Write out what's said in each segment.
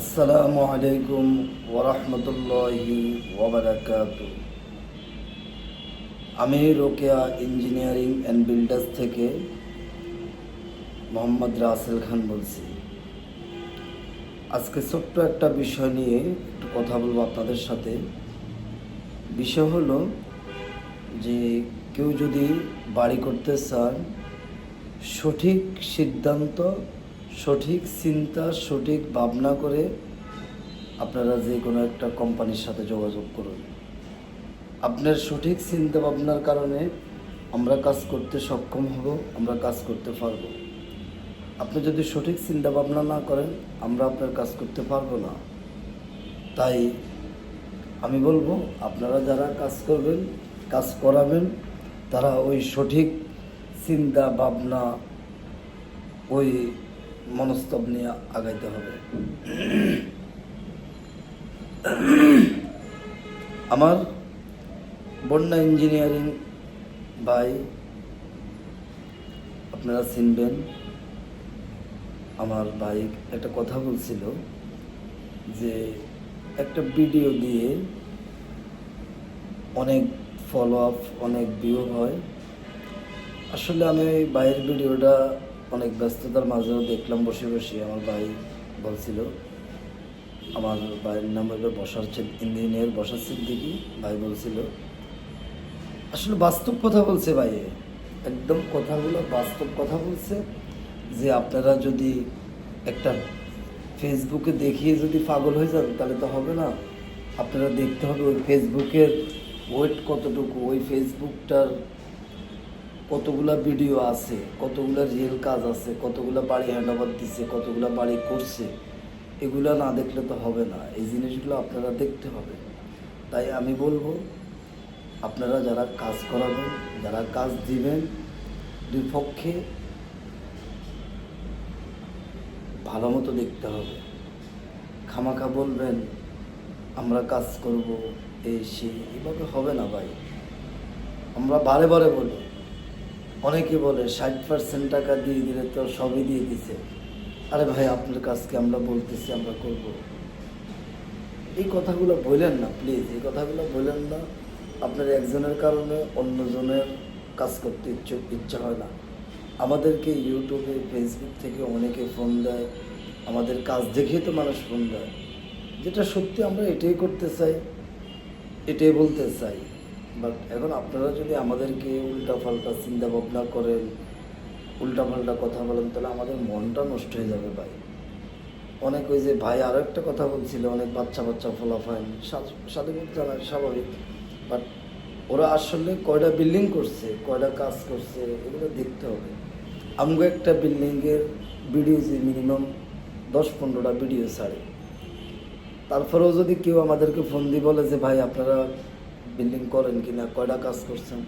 আসসালামু আলাইকুম ওরহমতুল্লাহি আমি রোকেয়া ইঞ্জিনিয়ারিং অ্যান্ড বিল্ডার্স থেকে মোহাম্মদ রাসেল খান বলছি। আজকে ছোট্ট একটা বিষয় নিয়ে একটু কথা বলব আপনাদের সাথে। বিষয় হলো যে কেউ যদি বাড়ি করতে চান, সঠিক সিদ্ধান্ত সঠিক চিন্তা, সঠিক ভাবনা করে আপনারা যে কোনো একটা কোম্পানির সাথে যোগাযোগ করুন। আপনার সঠিক চিন্তা ভাবনার কারণে আমরা কাজ করতে সক্ষম হব, আমরা কাজ করতে পারব। আপনি যদি সঠিক চিন্তা ভাবনা না করেন, আমরা আপনার কাজ করতে পারব না। তাই আমি বলব, আপনারা যারা কাজ করবেন, কাজ করাবেন, তারা ওই সঠিক চিন্তা ভাবনা, ওই মনস্তব নিয়ে আগাইতে হবে। আমার বন্যা ইঞ্জিনিয়ারিং ভাই, আপনারা চিনবেন, আমার ভাই একটা কথা বলছিল যে একটা ভিডিও দিয়ে অনেক ফলো আপ অনেক ভিউ হয়। আসলে আমি ওই ভাইয়ের ভিডিওটা অনেক ব্যস্ততার মাঝেও দেখলাম বসে বসে আমার ভাই বলছিল, আমার ভাইয়ের নাম হলো বসার ইঞ্জিনিয়ার বসার সিদ্দিকি। ভাই বলছিল, আসলে বাস্তব কথা বলছে ভাই একদম কথাগুলো বাস্তব কথা বলছে যে আপনারা যদি একটা ফেসবুকে দেখিয়ে যদি পাগল হয়ে যান তাহলে তো হবে না। আপনারা দেখতে হবে ওই ফেসবুকের ওয়েট কতটুকু, ওই ফেসবুকটার কতগুলা ভিডিও আছে, কতগুলা রিয়েল কাজ আছে, কতগুলা বাড়ি হ্যান্ডওভার দিছে, কতগুলা বাড়ি করছে, এগুলো না দেখলে তো হবে না। এই জিনিসগুলো আপনারা দেখতে হবে। তাই আমি বলব, আপনারা যারা কাজ করাবেন, যারা কাজ দিবেন, দুই পক্ষে ভালো মতো দেখতে হবে। খামাখা বলবেন, আমরা কাজ করব, এই, সেই। এভাবে হবে না ভাই। আমরা বারে বারে বলি অনেকে বলে, ষাট পার্সেন্ট টাকা দিয়ে দিলে তো সবই দিয়ে দিছে। আরে ভাই, আপনার কাজকে আমরা বলতেছি, আমরা করব। এই কথাগুলো বললেন না প্লিজ এই কথাগুলো বললেন না। আপনার একজনের কারণে অন্যজনের কাজ করতে ইচ্ছে ইচ্ছা হয় না। আমাদেরকে ইউটিউবে ফেসবুক থেকে অনেকে ফোন দেয়। আমাদের কাজ দেখেই তো মানুষ ফোন দেয়। যেটা সত্যি, আমরা এটাই করতে চাই, এটাই বলতে চাই। বাট এখন আপনারা যদি আমাদেরকে উল্টা পাল্টা চিন্তা ভাবনা করেন উল্টা পাল্টা কথা বলেন, তাহলে আমাদের মনটা নষ্ট হয়ে যাবে ভাই। অনেক ওই যে ভাই আরও একটা কথা বলছিল, অনেক বাচ্চা বাচ্চা ফলাফাইন স্বাধীন জানায় স্বাভাবিক। বাট ওরা আসলে কয়টা বিল্ডিং করছে, কয়টা কাজ করছে, এগুলো দেখতে হবে। আমগো একটা বিল্ডিংয়ের ভিডিও যে মিনিমাম দশ পনেরোটা ভিডিও ছাড়ে। তারপরেও যদি কেউ আমাদেরকে ফোন দিয়ে বলে যে, ভাই, আপনারা বিল্ডিং করেন কি না কয়টা কাজ করছেন?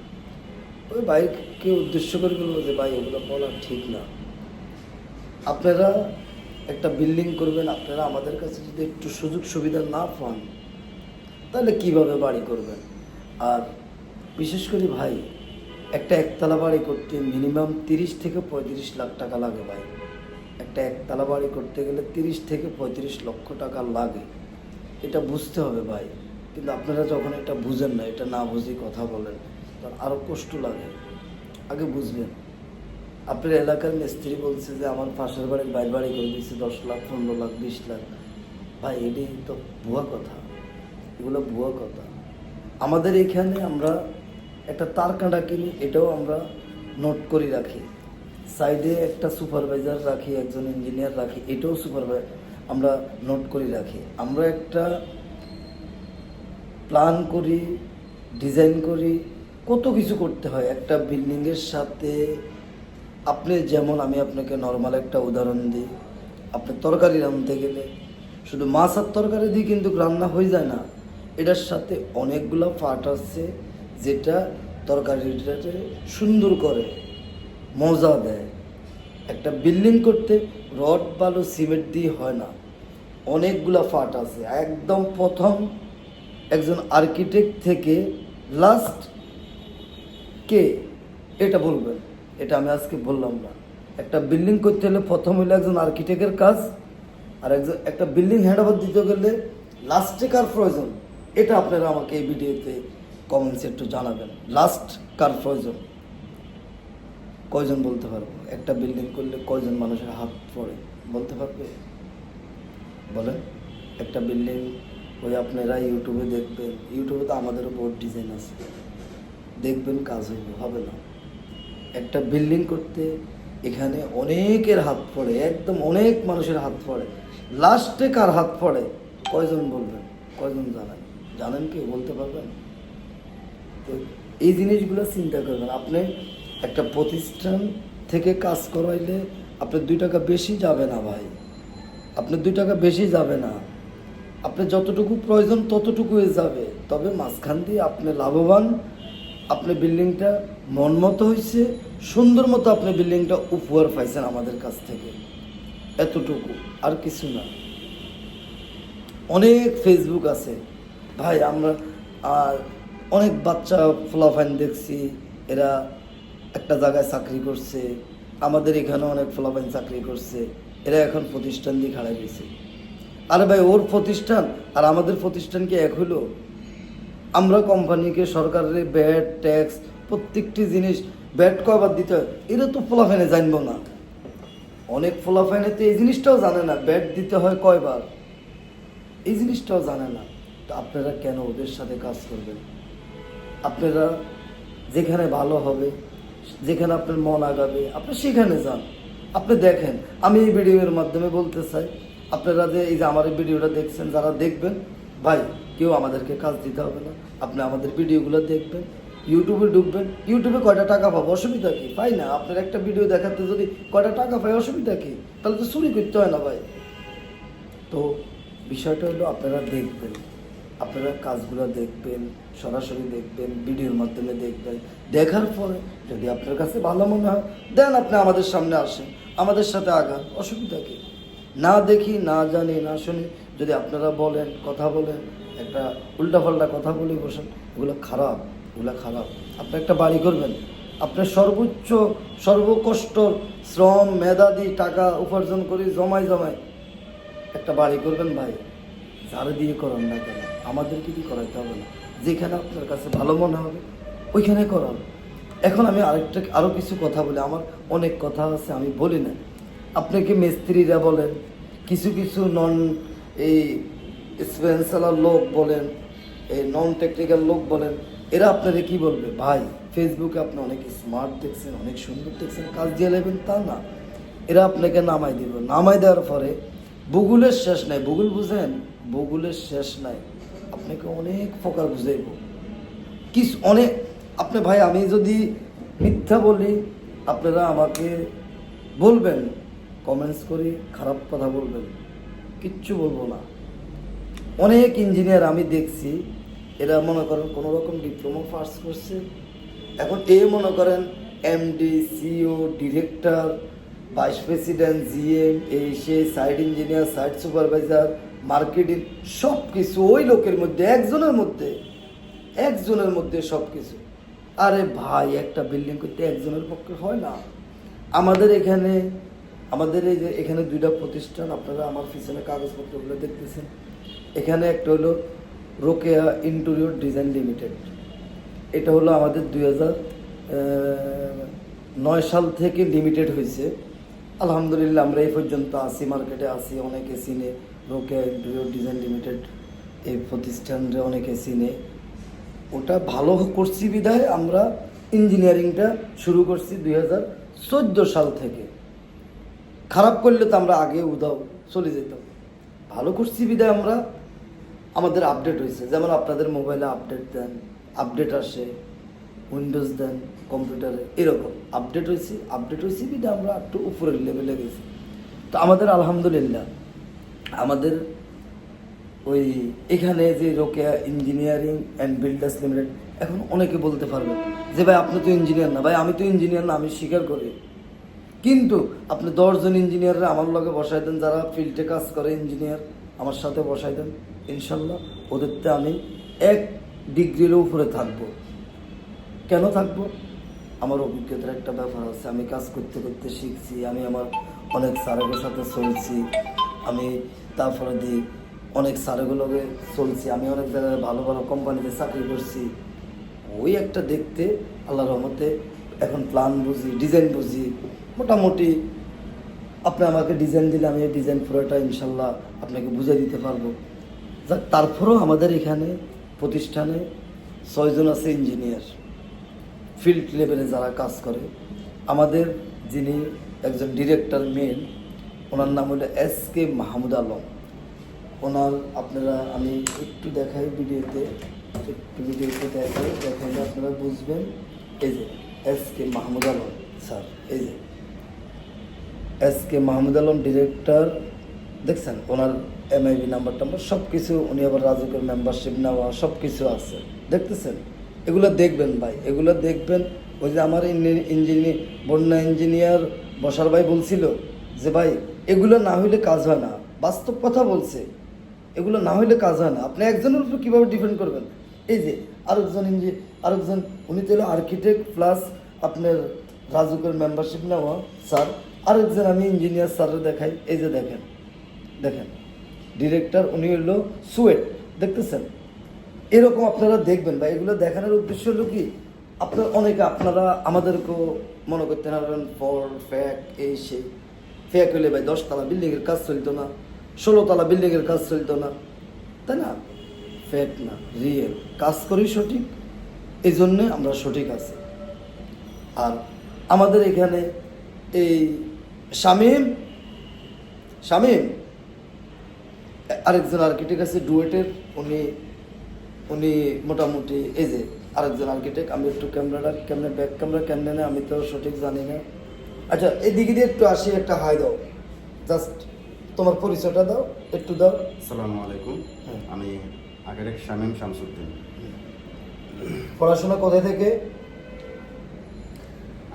ওই ভাইকে উদ্দেশ্য করে বলব যে, ভাই, এগুলো বলা ঠিক না। আপনারা একটা বিল্ডিং করবেন, আপনারা আমাদের কাছে যদি একটু সুযোগ সুবিধা না পান, তাহলে কীভাবে বাড়ি করবেন? আর বিশেষ করে ভাই, একটা একতলা বাড়ি করতে মিনিমাম তিরিশ থেকে পঁয়ত্রিশ লাখ টাকা লাগে ভাই। একটা একতলা বাড়ি করতে গেলে তিরিশ থেকে পঁয়ত্রিশ লক্ষ টাকা লাগে। এটা বুঝতে হবে ভাই। কিন্তু আপনারা যখন এটা বুঝেন না, এটা না বুঝি কথা বলেন তখন আরও কষ্ট লাগে। আগে বুঝবেন। আপনার এলাকার মিস্ত্রি বলছে যে, আমার পাশের বাড়ির বাইর বাড়ি করে দিচ্ছে দশ লাখ, পনেরো লাখ, বিশ লাখ। ভাই এটি তো ভুয়া কথা। এগুলো ভুয়া কথা। আমাদের এখানে আমরা একটা তার কাঁটা কিনি, এটাও আমরা নোট করে রাখি। সাইডে একটা সুপারভাইজার রাখি, একজন ইঞ্জিনিয়ার রাখি, এটাও সুপারভাইজার আমরা নোট করে রাখি। আমরা একটা প্ল্যান করি ডিজাইন করি, কত কিছু করতে হয়। একটা বিল্ডিংয়ের সাথে আপনি যেমন, আমি আপনাকে নর্মাল একটা উদাহরণ দিই। আপনি তরকারি রাঁধতে গেলে, শুধু মাছ আর তরকারি দিয়ে কিন্তু রান্না হয়ে যায় না। এটার সাথে অনেকগুলো পার্ট আছে, যেটা তরকারিটাকে সুন্দর করে মজা দেয়। একটা বিল্ডিং করতে রড বালু, সিমেন্ট দিয়ে হয় না। অনেকগুলো ফাট আছে। একদম প্রথম একজন আর্কিটেক্ট থেকে লাস্ট কে এটা বলবেন? এটা আমি আজকে বললাম না। একটা বিল্ডিং করতে হলে প্রথম হলো একজন আর্কিটেক্টের কাজ, আর একজন একটা বিল্ডিং হ্যান্ডওভার দিতে গেলে লাস্টে কার প্রয়োজন? এটা আপনারা আমাকে এই ভিডিওতে কমেন্টস একটু জানাবেন। লাস্ট কার প্রয়োজন? কয়জন বলতে পারব? একটা বিল্ডিং করলে কয়জন মানুষের হাত পড়ে? বলতে পারবে? বলেন। একটা বিল্ডিং ওই আপনারা ইউটিউবে দেখবেন। ইউটিউবে তো আমাদেরও বোর্ড ডিজাইন আছে। দেখবেন কাজ হইব হবে না। একটা বিল্ডিং করতে এখানে অনেকের হাত পড়ে, একদম অনেক মানুষের হাত পড়ে। লাস্টে কার হাত পড়ে? কয়জন বলবেন? কয়জন জানেন? জানেন কি? বলতে পারবেন? তো এই জিনিসগুলো চিন্তা করবেন। আপনি একটা প্রতিষ্ঠান থেকে কাজ করাইলে আপনার দুই টাকা বেশি যাবে না ভাই। আপনার দুই টাকা বেশি যাবে না। আপনার যতটুকু প্রয়োজন ততটুকুই যাবে। তবে মাঝখান দিয়ে আপনি লাভবান, আপনি বিল্ডিংটা মন মতো হয়েছে সুন্দর মতো আপনি বিল্ডিংটা উপহার পাইছেন আমাদের কাছ থেকে। এতটুকু, আর কিছু না। অনেক ফেসবুক আছে। ভাই, আমরা, আর অনেক বাচ্চা ফলাফাইন দেখছি, এরা একটা জায়গায় চাকরি করছে, আমাদের এখানে অনেক ফলাফাইন চাকরি করছে, এরা এখন প্রতিষ্ঠান দিয়ে খাড়াই গেছে আরে ভাই, ওর প্রতিষ্ঠান আর আমাদের প্রতিষ্ঠান কি এক হলো আমরা কোম্পানিকে সরকারের ব্যাট, ট্যাক্স, প্রত্যেকটি জিনিস, ব্যাট কয়বার দিতে হয়? এরা তো ফলাফাইনে জানব না। অনেক ফলাফাইনে তো এই জিনিসটাও জানে না, ব্যাট দিতে হয় কয়বার। এই জিনিসটাও জানে না। তো আপনারা কেন ওদের সাথে কাজ করবেন? আপনারা যেখানে ভালো হবে, যেখানে আপনার মন আগাবে, আপনি সেখানে যান। আপনি দেখেন, আমি এই ভিডিওর মাধ্যমে বলতে চাই আপনারা যে এই যে আমার ভিডিওটা দেখছেন, যারা দেখবেন, ভাই, কেউ আমাদেরকে কাজ দিতে হবে না। আপনি আমাদের ভিডিওগুলো দেখবেন, ইউটিউবে ঢুকবেন, ইউটিউবে কয়টা টাকা পাবো? অসুবিধা কি? পাই না। আপনার একটা ভিডিও দেখাতে যদি কয়টা টাকা পাই, অসুবিধা কি? তাহলে তো চুরি করতে হয় না, ভাই। তো বিষয়টা হলো, আপনারা দেখবেন, আপনারা কাজগুলো দেখবেন, সরাসরি দেখবেন, ভিডিওর মাধ্যমে দেখবেন। দেখার পরে যদি আপনার কাছে ভালো মনে হয়, দেন আপনি আমাদের সামনে আসেন, আমাদের সাথে আগান। অসুবিধা কি? না দেখি, না জানি, না শুনি। যদি আপনারা বলেন, কথা বলেন, একটা উল্টাপাল্টা কথা বলে বসেন, এগুলো খারাপ ওগুলো খারাপ। আপনি একটা বাড়ি করবেন, আপনার সর্বোচ্চ, সর্বকষ্ট, শ্রম মেধাদি টাকা উপার্জন করে জমাই জমাই একটা বাড়ি করবেন ভাই। যারা দিয়ে করান না কেন? আমাদেরকে কি করাইতে হবে না? যেখানে আপনার কাছে ভালো মনে হবে, ওইখানে করান। এখন আমি আরেকটা আরও কিছু কথা বলি। আমার অনেক কথা আছে, আমি বলি না। আপনাকে মিস্ত্রিরা বলেন, কিছু কিছু নন এই স্পেন্সালার লোক বলেন, এই নন টেকনিক্যাল লোক বলেন, এরা আপনারা কি বলবে? ভাই ফেসবুকে আপনি অনেক স্মার্ট দেখছেন, অনেক সুন্দর দেখছেন, কাজ দিয়ে নেবেন তা না। এরা আপনাকে নামাই দিব। নামাই দেওয়ার পরে ভূগোলের শেষ নাই। ভূগোল বুঝেন? ভূগোলের শেষ নাই। আপনাকে অনেক প্রকার বুঝাইব। কিছু অনেক, আপনি ভাই, আমি যদি মিথ্যা বলি, আপনারা আমাকে বলবেন। কমেন্টস করে, খারাপ কথা বলবেন, কিচ্ছু বলব না। অনেক ইঞ্জিনিয়ার আমি দেখছি, এরা মনে করেন কোনো রকম ডিপ্লোমা পাস করছে। এখন এ মনে করেন MD CEO director vice president GM এই সে side engineer side supervisor marketing সব কিছু ওই লোকের মধ্যে, একজনের মধ্যে একজনের মধ্যে সব কিছু আরে ভাই, একটা বিল্ডিং করতে একজনের পক্ষে হয় না। আমাদের এখানে আমাদের এই যে এখানে দুইটা প্রতিষ্ঠান, আপনারা আমার পিছনে কাগজপত্রগুলো দেখতেছেন। এখানে একটা হলো রোকেয়া ইন্টেরিয়র ডিজাইন লিমিটেড। এটা হলো আমাদের দুই নয় সাল থেকে লিমিটেড হয়েছে। আলহামদুলিল্লাহ আমরা এই পর্যন্ত আসি মার্কেটে আসি অনেকে চিনে রোকেয়া ইন্টেরিয়র ডিজাইন লিমিটেড এই প্রতিষ্ঠানরে অনেকে চিনে। ওটা ভালো করছি বিধায় আমরা ইঞ্জিনিয়ারিংটা শুরু করছি দুই হাজার চোদ্দ সাল থেকে। খারাপ করলে তো আমরা আগে উদাও চলে যেতাম। ভালো করছি বিধায় আমরা। আমাদের আপডেট হয়েছে। যেমন আপনাদের মোবাইলে আপডেট দেন আপডেট আসে উইন্ডোজ দেন কম্পিউটারে এরকম আপডেট হয়েছে আপডেট হয়েছে বিধায় আমরা একটু উপরের লেভেলে গেছি। তো আমাদের আলহামদুলিল্লাহ, আমাদের ওই এখানে যে Rokeya engineering and builders limited এখন অনেকে বলতে পারবে যে, ভাই, আপনি তো ইঞ্জিনিয়ার না। ভাই, আমি তো ইঞ্জিনিয়ার না, আমি স্বীকার করি। কিন্তু আপনি দশজন ইঞ্জিনিয়াররা আমার লগে বসাই দেন, যারা ফিল্ডে কাজ করে ইঞ্জিনিয়ার আমার সাথে বসাই দেন। ইনশাল্লাহ ওদেরতে আমি এক ডিগ্রির উপরে থাকব। কেন থাকব? আমার অভিজ্ঞতার একটা ব্যাপার আছে। আমি কাজ করতে করতে শিখছি, আমি আমার অনেক স্যারের সাথে চলছি, আমি তারপরে দিই অনেক স্যারগুলোকে চলছি, আমি অনেক জায়গায় ভালো ভালো কোম্পানিতে চাকরি করছি। ওই একটা দেখতে আল্লাহ রহমতে এখন প্ল্যান বুঝি ডিজাইন বুঝি। মোটামুটি আপনি আমাকে ডিজাইন দিলে আমি এই ডিজাইন পুরোটা ইনশাল্লাহ আপনাকে বুঝিয়ে দিতে পারব। যাক, তারপরেও আমাদের এখানে প্রতিষ্ঠানে ছয়জন আছে ইঞ্জিনিয়ার ফিল্ড লেভেলে যারা কাজ করে, আমাদের যিনি একজন ডিরেক্টর মেন ওনার নাম হলো এস কে মাহমুদ আলম। ওনার আপনারা, আমি একটু দেখাই ভিডিওতে, একটু ভিডিওতে দেখাই, দেখাইলে আপনারা বুঝবেন। এই যে S K Mahmud Alam, sir, এই যে। S K Mahmud Alam director দেখছেন? ওনার এমআইবি নাম্বার টাম্বার সব কিছু উনি আবার রাজুকের মেম্বারশিপ নেওয়া সব কিছু আছে। দেখতেছেন? এগুলো দেখবেন ভাই, এগুলো দেখবেন। ওই যে আমার ইঞ্জিনিয়ার বন্যা ইঞ্জিনিয়ার বসার ভাই বলছিল যে, ভাই, এগুলো না হইলে কাজ হয় না। বাস্তব কথা বলছে। এগুলো না হইলে কাজ হয় না। আপনি একজনের উপর কীভাবে ডিপেন্ড করবেন? এই যে, আরেকজন ইঞ্জি, আরেকজন, উনি তো আর্কিটেক্ট প্লাস আপনার রাজুকের মেম্বারশিপ নেওয়া স্যার আরেকজন আমি ইঞ্জিনিয়ার স্যারের দেখাই, এই যে দেখেন দেখেন ডিরেক্টর উনি হলো সুয়েট দেখতেছেন? এরকম আপনারা দেখবেন বা এগুলো দেখানোর উদ্দেশ্য হলো কি, আপনার অনেকে আপনারা আমাদেরকেও মনে করতে পারবেন ফর ফ্যাক এই সে ফ্যাক হলে ভাই দশতলা বিল্ডিংয়ের কাজ চলতো না, ষোলোতলা বিল্ডিংয়ের কাজ চলতো না। তাই না? ফ্যাক না রিয়েল কাজ করি সঠিক এই জন্যে আমরা সঠিক আছি। আর আমাদের এখানে এই শামীম? শামীম? আরেকজন আর্কিটেক্ট আছে ডুয়েটের উনি উনি মোটামুটি এই যে আরেকজন আর্কিটেক্ট আমি একটু ক্যামেরাটা ক্যামেরা ব্যাক ক্যামেরা কেমনে নেয় আমি তো সঠিক জানি না। আচ্ছা এদিকে দিয়ে একটু আসি একটা হাই দাও। জাস্ট তোমার পরিচয়টা দাও একটু দাও। আসসালামু আলাইকুম। হ্যাঁ। আমি আগের এক শামীম শামসুদ্দিন। পড়াশোনা কোথায় থেকে?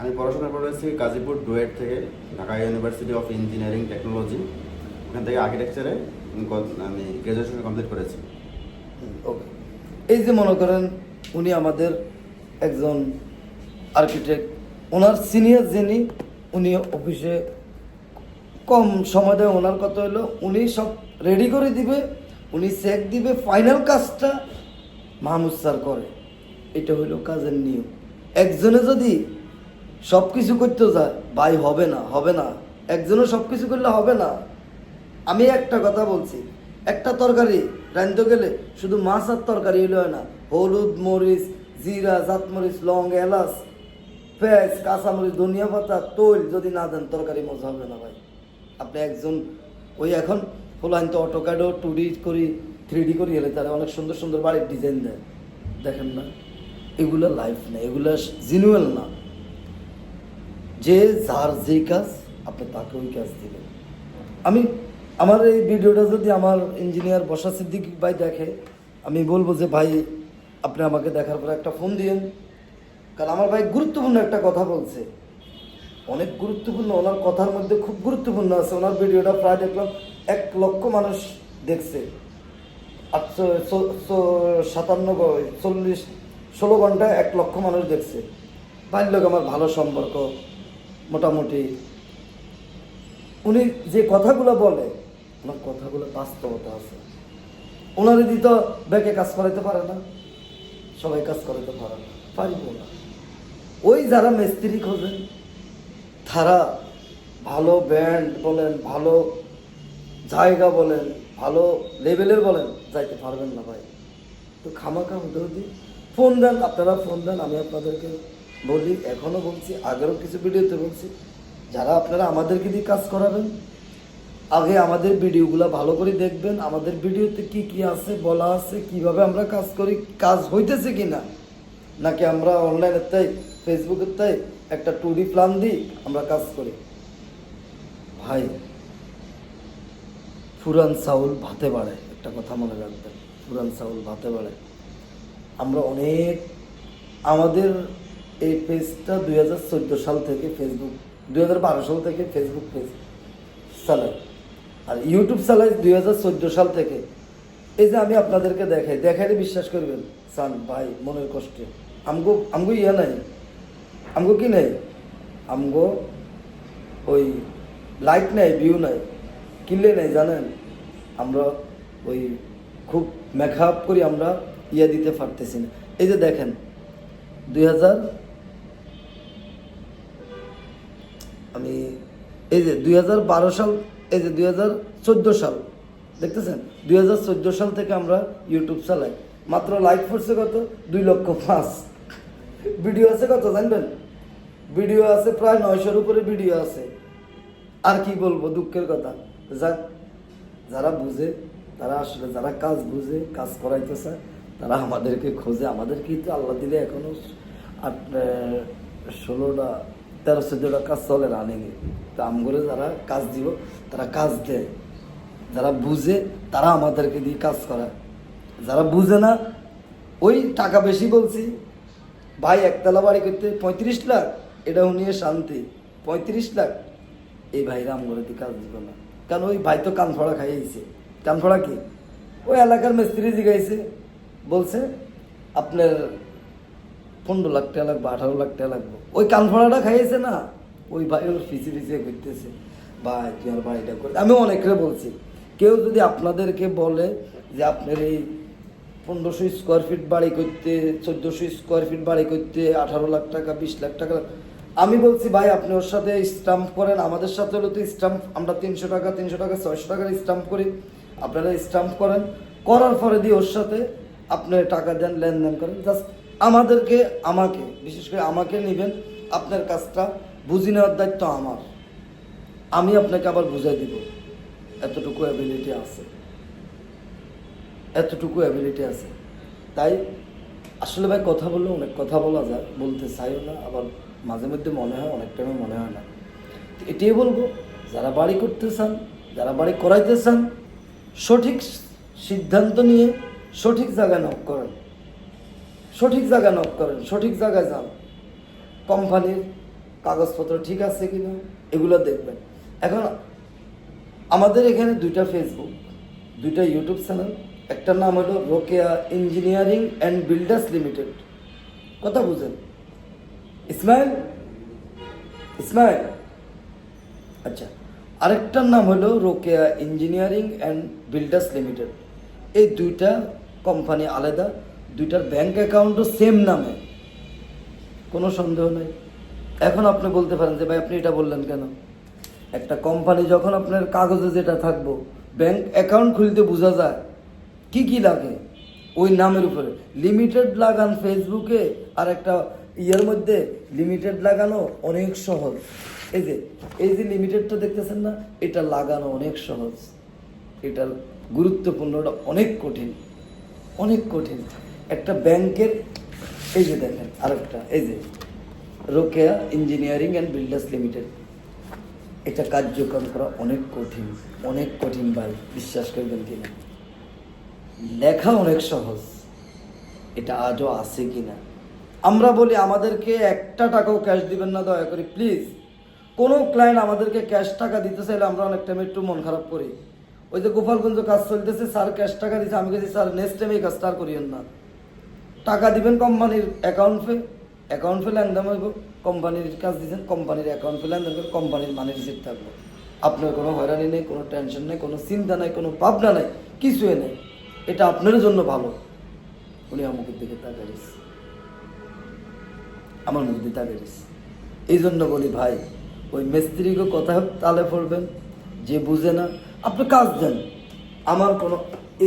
আমি পড়াশোনা করেছি গাজীপুর ডুয়েট থেকে, Dhaka university of engineering technology ওখান থেকে আর্কিটেকচারে আমি গ্র্যাজুয়েশন কমপ্লিট করেছি। ওকে এই যে মনে করেন উনি আমাদের একজন আর্কিটেক্ট ওনার সিনিয়র যিনি, উনি অফিসে কম সময় দেয়, ওনার কথা হলো উনি সব রেডি করে দিবে, উনি চেক দিবে ফাইনাল কাজটা মাহমুদ স্যার করে। এটা হইল কাজের নিয়ম। একজনে যদি সব কিছু করতে যায় ভাই, হবে না হবে না। একজনে সব কিছু করলে হবে না। আমি একটা কথা বলছি, একটা তরকারি রাঁধতে গেলে শুধু মাছ আর তরকারি হলে হয় না। হলুদ মরিচ, জিরা জাতমরিচ লং, এলাচ, পেঁয়াজ, কাঁচামরিচ, ধনিয়া পাতা, তৈল যদি না দেন তরকারি মজা হবে না ভাই। আপনি একজন ওই এখন হলাইন তো অটোকাডো টু ডি করি থ্রি ডি করি এলে তারা অনেক সুন্দর সুন্দর বাড়ির ডিজাইন দেয়। দেখেন না, এগুলো লাইফ না, এগুলো জিনুয়াল না। যে যার যেই কাজ আপনি তাকে ওই কাজ দিবেন। আমি, আমার এই ভিডিওটা যদি আমার ইঞ্জিনিয়ার বসা সিদ্দিক ভাই দেখে, আমি বলব যে ভাই, আপনি আমাকে দেখার পর একটা ফোন দিয়েন। কারণ আমার ভাই গুরুত্বপূর্ণ একটা কথা বলছে। অনেক গুরুত্বপূর্ণ, ওনার কথার মধ্যে খুব গুরুত্বপূর্ণ আছে। ওনার ভিডিওটা প্রায় দেখলাম এক লক্ষ মানুষ দেখছে। সাতান্ন চল্লিশ, ষোলো ঘন্টায় এক লক্ষ মানুষ দেখছে। ভাইয়ের লোক আমার ভালো সম্পর্ক। মোটামুটি। উনি যে কথাগুলো বলে, ওনার কথাগুলো বাস্তবতা আছে। ওনার দিত ব্যাকে কাজ করাইতে পারে না, সবাই কাজ করাইতে পারে না, পারিব না। ওই যারা মিস্ত্রি খোঁজেন, তারা ভালো ব্যান্ড বলেন, ভালো জায়গা বলেন, ভালো লেভেলের বলেন, যাইতে পারবেন না ভাই। তো খামাখা হুদৌদি ফোন দেন, আপনারা ফোন দেন, আমি আপনাদেরকে বলি এখনও বলছি, আগেরও কিছু ভিডিওতে বলছি, যারা আপনারা আমাদেরকে দিয়ে কাজ করাবেন, আগে আমাদের ভিডিওগুলো ভালো করে দেখবেন, আমাদের ভিডিওতে কি কি আছে, বলা আছে, কীভাবে আমরা কাজ করি, কাজ হইতেছে কি না নাকি আমরা অনলাইনের তাই ফেসবুকের তাই একটা টুডি প্ল্যান দিই আমরা কাজ করি। ভাই, ফুরান চাউল ভাতে বাড়ে, একটা কথা মনে রাখবেন, ফুরান চাউল ভাতে বাড়ে। আমরা অনেক, আমাদের এই পেজটা দুই হাজার চোদ্দ সাল থেকে ফেসবুক দুই হাজার বারো সাল থেকে ফেসবুক পেজ চালাই আর ইউটিউব চালাই দুই হাজার চোদ্দ সাল থেকে। এই যে আমি আপনাদেরকে দেখাই, দেখাইলে বিশ্বাস করবেন সান ভাই, মনের কষ্টে। আমগো আমগো ইয়া নাই, আমগো কি নাই? আমগো ওই লাইক নাই ভিউ নাই। কিনলে নেই, জানেন? আমরা ওই খুব মেকআপ করি, আমরা ইয়া দিতে পারতেছি না। এই যে দেখেন, দুই হাজার আমি এই যে দুই হাজার বারো সাল, এই যে দুই হাজার চোদ্দ সাল, দেখতেছেন? দুই হাজার চোদ্দ সাল থেকে আমরা ইউটিউব চালাই। মাত্র লাইক পড়ছে কত? দুই লক্ষ পাঁচ। ভিডিও আছে কত, জানবেন? ভিডিও আছে প্রায় নয়শোর উপরে ভিডিও আছে। আর কি বলব, দুঃখের কথা। যাক, যারা বুঝে, তারা আসলে যারা কাজ বুঝে, কাজ করাইতেছে, তারা আমাদেরকে খোঁজে। আমাদেরকে তো আল্লাহ দিলে এখনও আট ষোলোটা তেরো চোদ্দোটা কাজ চলে রানিং তো আমগরে যারা কাজ দিব, তারা কাজ দেয়। যারা বুঝে, তারা আমাদেরকে দিয়ে কাজ করায়। যারা বুঝে না, ওই টাকা বেশি বলছি। ভাই, একতলা বাড়ি করতে পঁয়ত্রিশ লাখ, এটা নিয়ে শান্তি। পঁয়ত্রিশ লাখ। এই ভাইরা আমগরে দিয়ে কাজ দিব না। কারণ ওই ভাই তো কানফড়া খাইয়েছে কানফড়া কি? ওই এলাকার মিস্ত্রি জিগাইছে। বলছে, আপনার পনেরো লাখ টাকা লাগবে, আঠারো লাখ টাকা লাগবে। ওই কানফড়াটা খাইয়েছে না? ওই ভাই ওর ফিসি ফিসে করতেছে। ভাই, তুই আর বাড়িটা করে। আমি অনেকরে বলছি, কেউ যদি আপনাদেরকে বলে যে আপনার এই পনেরোশো স্কোয়ার ফিট বাড়ি করতে, চোদ্দোশো স্কোয়ার ফিট বাড়ি করতে আঠারো লাখ টাকা, বিশ লাখ টাকা আমি বলছি, ভাই, আপনি ওর সাথে স্টাম্প করেন। আমাদের সাথে হলো তো স্টাম্প আমরা তিনশো টাকা তিনশো টাকা, ছয়শো টাকার স্টাম্প করি। আপনারা স্টাম্প করেন। করার পরে দিয়ে ওর সাথে আপনি টাকা দেন, লেনদেন করেন। জাস্ট আমাদেরকে, আমাকে, বিশেষ করে আমাকে নেবেন, আপনার কাজটা বুঝি নেওয়ার দায়িত্ব আমার। আমি আপনাকে আবার বুঝাই দিব, এতটুকু অ্যাবিলিটি আছে। এতটুকু অ্যাবিলিটি আছে। তাই আসলে ভাই কথা বললে অনেক কথা বলা যায়, বলতে চাইও না, আবার মাঝে মধ্যে মনে হয়, অনেক টাইমে মনে হয় না। এটাই বলব, যারা বাড়ি করতে চান, যারা বাড়ি করাইতে চান, সঠিক সিদ্ধান্ত নিয়ে সঠিক জায়গায় নক করেন। সঠিক জায়গায় নক করেন, সঠিক জায়গায় যান। কোম্পানির কাগজপত্র ঠিক আছে কি না, এগুলো দেখবেন। এখন আমাদের এখানে দুইটা ফেসবুক দুইটা ইউটিউব চ্যানেল একটার নাম হলো Rokeya engineering and builders limited কথা বুঝেন? ইসমাইল? ইসমাইল? আচ্ছা আরেকটার নাম হলো Rokeya engineering and builders limited এই দুইটা কোম্পানি আলাদা দুইটার ব্যাংক অ্যাকাউন্টও সেম নামে। কোনো সন্দেহ নেই। এখন আপনি বলতে পারেন যে, ভাই, আপনি এটা বললেন কেন? একটা কোম্পানি যখন আপনার কাগজে যেটা থাকব ব্যাংক অ্যাকাউন্ট খুলতে বোঝা যায় কি কি লাগে ওই নামের উপরে। লিমিটেড লাগান ফেসবুকে আর একটা ইয়ের মধ্যে লিমিটেড লাগানো অনেক সহজ। এই যে এই যে লিমিটেডটা দেখতেছেন না, এটা লাগানো অনেক সহজ। এটার গুরুত্বপূর্ণটা অনেক কঠিন। অনেক কঠিন। একটা ব্যাংকের, এই যে দেখেন আরেকটা, এই যে Rokeya engineering and builders limited. এটা কার্যক্রম করা অনেক কঠিন অনেক কঠিন ভাই, বিশ্বাস করবেন কিনা। লেখা অনেক সহজ, এটা আজও আছে কিনা। আমরা বলি, আমাদেরকে একটা টাকাও ক্যাশ দিবেন না, দয়া করে প্লিজ কোনো ক্লায়েন্ট আমাদেরকে ক্যাশ টাকা দিতে চাইলে আমরা অনেক টাইম একটু মন খারাপ করি। ওই যে গোপালগঞ্জ কাজ চলতেছে, স্যার ক্যাশ টাকা দিচ্ছে আমি গেছি স্যার নেক্সট টাইম এই কাজটা আর করিয়েন না। টাকা দিবেন কোম্পানির অ্যাকাউন্ট ফে অ্যাকাউন্ট ফে লেনদেন হইব, কোম্পানির কাজ দিচ্ছেন কোম্পানির অ্যাকাউন্ট ফে লেনদেন কোম্পানির মানি রিসিভ থাকব। আপনার কোনো হয়রানি নেই, কোনো টেনশন নেই, কোনো চিন্তা নেই, কোনো ভাবনা নেই, কিছুই নেই। এটা আপনার জন্য ভালো। উনি আমাকে দিকে তাকাইস আমার মুখ দিয়ে তাকাইস এই জন্য বলি ভাই, ওই মিস্ত্রিকে কথা তালে পড়বেন, যে বুঝে না, আপনি কাজ দেন। আমার কোনো,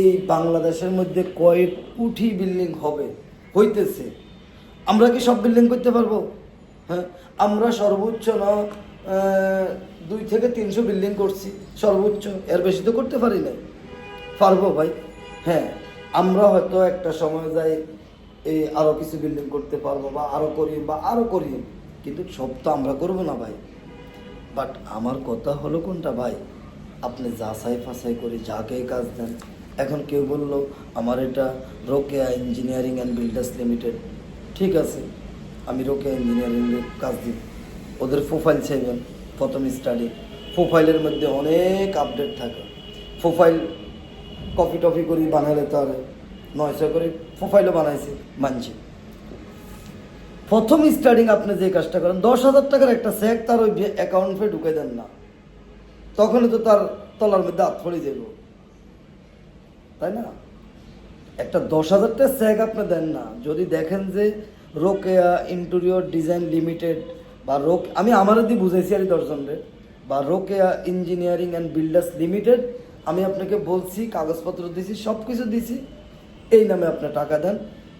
এই বাংলাদেশের মধ্যে কয়েক কোটি বিল্ডিং হবে। হইতেছে। আমরা কি সব বিল্ডিং করতে পারব? হ্যাঁ আমরা সর্বোচ্চ না দুই থেকে তিনশো বিল্ডিং করছি, সর্বোচ্চ। এর বেশি তো করতে পারি না পারব ভাই। হ্যাঁ আমরা হয়তো একটা সময় যাই এই আরও কিছু বিল্ডিং করতে পারব বা আরও করি বা আরও করি। কিন্তু সব তো আমরা করব না ভাই। বাট আমার কথা হলো কোনটা ভাই? আপনি যাচাই ফাঁসাই করে, যাকে কাজ দেন। এখন কেউ বলল, আমার এটা Rokeya engineering and builders limited. ঠিক আছে, আমি রোকেয়া ইঞ্জিনিয়ারিং কাজ দিই ওদের প্রোফাইল চাইবেন প্রথম স্টাডি প্রোফাইলের মধ্যে অনেক আপডেট থাকে। প্রোফাইল কপি টপি করি বানালে তো আর নয়শো করে প্রোফাইলও বানাইছে মানছি। প্রথম স্টার্টিং আপনি যে কাজটা করেন, দশ হাজার টাকার একটা চেক তার ওই অ্যাকাউন্টে ঢুকে দেন না। তখনই তো তার তলার মধ্যে হাত পড়ে যাব তাই না? একটা দশ হাজার টাকা চেক আপনি দেন না। যদি দেখেন যে রোকেয়া ইন্টেরিয়র ডিজাইন লিমিটেড বা রোক, আমি আমার দিয়ে বুঝাইছি আর দশজনরে, বা Rokeya engineering and builders limited, আমি আপনাকে বলছি, কাগজপত্র দিছি সব কিছু দিছি, এই নামে আপনি টাকা দেন।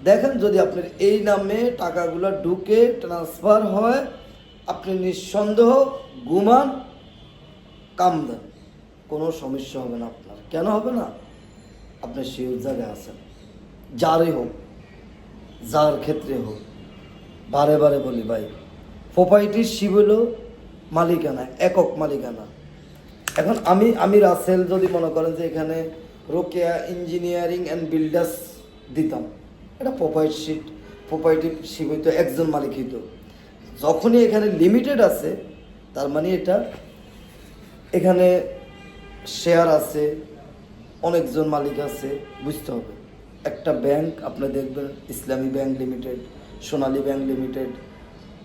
দেখেন যদি আপনার এই নামে টাকাগুলো ঢুকে ট্রান্সফার হয়, আপনি নিঃসন্দেহ গুমান, কাম দেন। কোনো সমস্যা হবে না আপনার। কেন হবে না? আপনি শিওর জায়গায় আছেন যারই হোক যার ক্ষেত্রে হোক বারে বারে বলি ভাই প্রোপাইটির শিব হলো মালিকানা একক মালিকানা এখন আমি আমি রাসেল যদি মনে করেন যে এখানে রোকেয়া ইঞ্জিনিয়ারিং অ্যান্ড বিল্ডার্স দিতাম। এটা প্রোপাইটশিপ প্রোপাইটিশিপ হইতো, একজন মালিক হইতো। যখনই এখানে লিমিটেড আছে, তার মানে এটা এখানে শেয়ার আছে অনেকজন মালিক আছে, বুঝতে হবে। একটা ব্যাংক, আপনি দেখবেন, Islami bank limited, Sonali bank limited,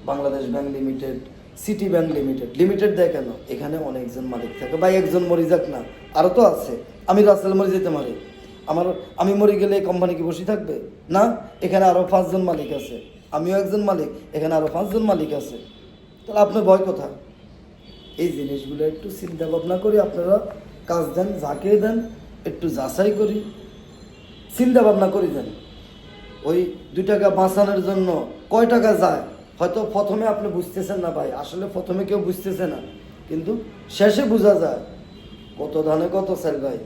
Bangladesh bank limited, city bank limited. Limited দেয় কেন? এখানে অনেকজন মালিক থাকে। বা একজন মরি যাক না। আরও তো আছে। আমি রাসেল মরি যেতে পারি। আমার, আমি মরে গেলে কোম্পানি কি বসে থাকবে? না? এখানে আরও পাঁচজন মালিক আছে। আমিও একজন মালিক। এখানে আরও পাঁচজন মালিক আছে। তাহলে আপনার ভয় কোথায়? এই জিনিসগুলো একটু চিন্তা ভাবনা করি আপনারা কাজ দেন, যাকে দেন একটু যাচাই করি, চিন্তা ভাবনা করি দেন ওই দুই টাকা বাঁচানোর জন্য কয় টাকা যায়, হয়তো প্রথমে আপনি বুঝতেছেন না ভাই, আসলে প্রথমে কেউ বুঝতেছে না, কিন্তু শেষে বোঝা যায়, কত ধানে কত সেল ভাই।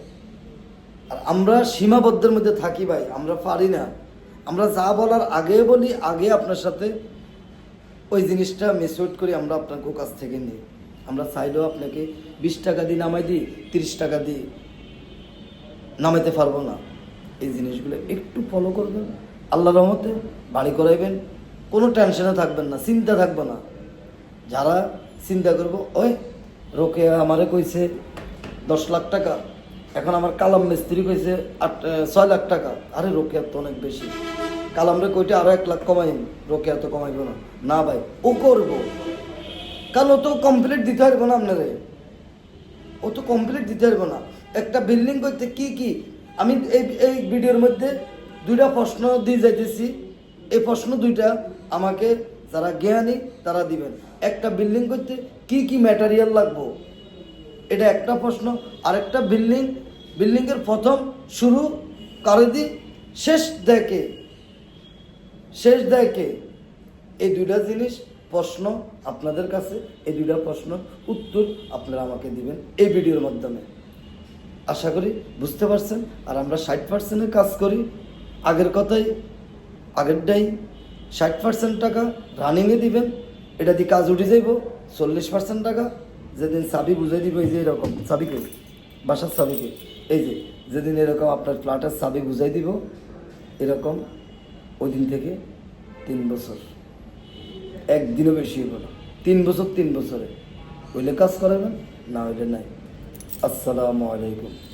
আর আমরা সীমাবদ্ধের মধ্যে থাকি ভাই, আমরা পারি না। আমরা যা বলার আগে বলি, আগে আপনার সাথে ওই জিনিসটা মিসআউট করি, আমরা আপনার কাছ থেকে নিই। আমরা চাইলেও আপনাকে বিশ টাকা দিয়ে নামাই দিই, তিরিশ টাকা দিয়ে নামাইতে পারব না। এই জিনিসগুলো একটু ফলো করবেন। আল্লাহ রহমতে বাড়ি করাইবেন। কোনো টেনশনে থাকবেন না, চিন্তা থাকবে না। যারা চিন্তা করব, ওই রোকে আমারে কইছে দশ লাখ টাকা, এখন আমার কালাম মিস্ত্রি কইছে আট ছয় লাখ টাকা। আরে রোকেয়ার তো অনেক বেশি। কালামরে কইটা আরও এক লাখ কমাইম। রোকেয়া তো কমাইব না। না ভাই, ও করব। কারণ ও তো কমপ্লিট দিতে পারব না আপনারে। ও তো কমপ্লিট দিতে পারব না। একটা বিল্ডিং করতে কি কি? আমি এই এই ভিডিওর মধ্যে দুইটা প্রশ্ন দিয়ে যাইতেছি। এই প্রশ্ন দুইটা আমাকে যারা জ্ঞানী, তারা দিবেন। একটা বিল্ডিং করতে কি কি ম্যাটেরিয়াল লাগবো? এটা একটা প্রশ্ন। আরেকটা বিল্ডিং বিল্ডিংয়ের প্রথম শুরু করে দি? শেষ দেখে শেষ দেখে এই দুইটা জিনিস প্রশ্ন আপনাদের কাছে, এই দুইটা প্রশ্ন উত্তর আপনারা আমাকে দিবেন এই ভিডিওর মাধ্যমে। আশা করি বুঝতে পারছেন, আর আমরা ষাট পার্সেন্টের কাজ করি। আগের কথাই আগেরটাই ষাট পার্সেন্ট টাকা রানিংয়ে দিবেন, এটা দিয়ে কাজ উঠে যাইব, চল্লিশ পার্সেন্ট টাকা, যেদিন চাবি বুঝাই দিব, এই যে এরকম চাবিকে, বাসার চাবিকে, এই যে যেদিন এরকম আপনার ফ্ল্যাটের চাবি বুঝাই দিব, এরকম ওই দিন থেকে তিন বছর, একদিনও বেশি হইব না, তিন বছর তিন বছরে। হইলে কাজ করাবেন, না হইলে নাই। আসসালামু আলাইকুম